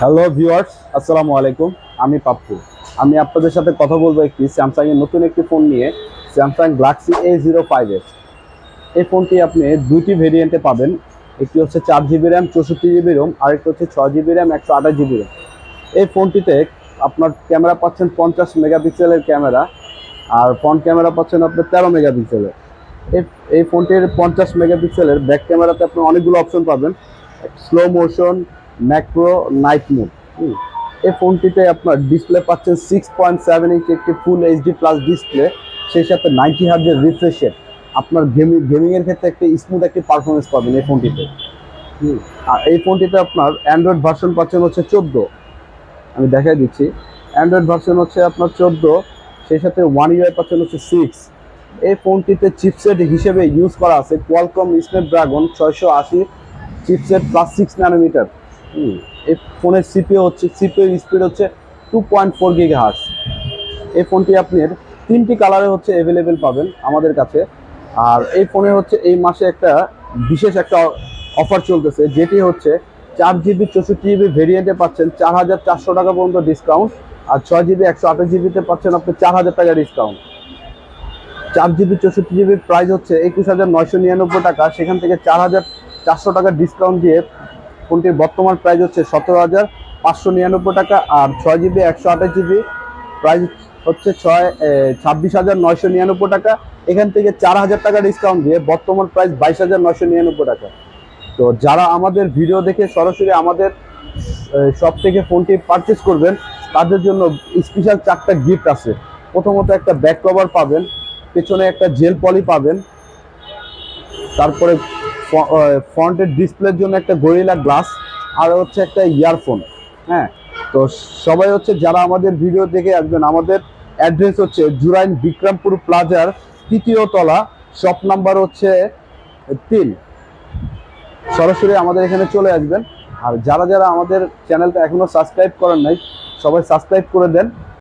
Hello viewers আসসালামু আলাইকুম আমি পাপ্পু। আমি আপনাদের সাথে কথা বলব একটি স্যামসাং এর নতুন একটি ফোন নিয়ে Samsung Galaxy A zero five S এই ফোনটি আপনি দুইটি ভেরিয়েন্টে পাবেন। একটি হচ্ছে চার জিবি র্যাম চৌষট্টি জিবি রোম আরেকটি হচ্ছে ছয় জিবি র্যাম একশো আঠাশ জিবি রোম এই ফোনটিতে আপনার ক্যামেরা পাচ্ছেন পঞ্চাশ মেগাপিক্সেলের ক্যামেরা, আর ফ্রন্ট ক্যামেরা পাচ্ছেন আপনি তেরো মেগাপিক্সেলের। এই এই ফোনটির পঞ্চাশ মেগাপিক্সেলের ব্যাক ক্যামেরাতে আপনি অনেকগুলো অপশন পাবেন। Slow motion macro night mode এই ফোনটিতে আপনার ডিসপ্লে পাচ্ছেন সিক্স পয়েন্ট সেভেন ইঞ্চ একটি ফুল এইচডি প্লাস ডিসপ্লে সেই সাথে নাইনটি হার্জের রিফ্রেশের আপনার গেমিং গেমিংয়ের ক্ষেত্রে একটি স্মুথ একটি পারফরমেন্স পাবেন এই ফোনটিতে। আর এই ফোনটিতে আপনার অ্যান্ড্রয়েড ভার্সন পাচ্ছেন হচ্ছে চোদ্দ। আমি দেখাই দিচ্ছি। অ্যান্ড্রয়েড ভার্সন হচ্ছে আপনার চোদ্দ, সেই সাথে ওয়ান ইয়ার পাচ্ছেন হচ্ছে সিক্স এই ফোনটিতে চিপসেট হিসেবে ইউজ করা আছে কোয়ালকম স্ন্যাপড্রাগন ছয়শো আশি চিপসেট প্লাস সিক্স ন্যানোমিটার এই ফোনের সিপিও হচ্ছে সিপিও স্পিড হচ্ছে two point four giga hertz এই ফোনটি আপনার তিনটি কালারে হচ্ছে অ্যাভেলেবেল পাবেন আমাদের কাছে। আর এই ফোনে হচ্ছে এই মাসে একটা বিশেষ একটা অফার চলতেছে, যেটি হচ্ছে চার জিবি চৌষট্টি জিবি ভেরিয়েন্টে পাচ্ছেন, চার হাজার চারশো টাকা পর্যন্ত ডিসকাউন্ট আর ছয় জিবি একশো আঠাশ জিবিতে পাচ্ছেন আপনি চার হাজার টাকা ডিসকাউন্ট চার জিবি চৌষট্টি জিবির প্রাইস হচ্ছে একুশ হাজার নয়শো নিরানব্বই টাকা, সেখান থেকে চার হাজার চারশো টাকা ডিসকাউন্ট দিয়ে ফোনটির বর্তমান প্রাইস হচ্ছে সতেরো হাজার পাঁচশো নিরানব্বই টাকা আর ছয় জিবি একশো আঠাশ জিবি প্রাইস হচ্ছে ছয় ছাব্বিশ হাজার নয়শো নিরানব্বই টাকা। এখান থেকে চার হাজার টাকা ডিসকাউন্ট দিয়ে বর্তমান প্রাইস বাইশ হাজার নয়শো নিরানব্বই টাকা। তো যারা আমাদের ভিডিও দেখে সরাসরি আমাদের সব থেকে ফোনটি পারচেস করবেন, তাদের জন্য স্পেশাল চারটা গিফট আছে। প্রথমত একটা ব্যাক কভার পাবেন, পেছনে একটা জেল পলি পাবেন, তারপরে ফ্রন্টের ডিসপ্লের জন্য একটা গরিলা গ্লাস আর হচ্ছে একটা ইয়ারফোন হ্যাঁ? তো সবাই হচ্ছে যারা আমাদের ভিডিও দেখে আসবেন, আমাদের অ্যাড্রেস হচ্ছে জুরাইন বিক্রমপুর প্লাজার তৃতীয় তলা শপ নাম্বার হচ্ছে তিন। সরাসরি আমাদের এখানে চলে আসবেন। আর যারা যারা আমাদের চ্যানেলটা এখনও সাবস্ক্রাইব করেন নাই, সবাই সাবস্ক্রাইব করে দেন।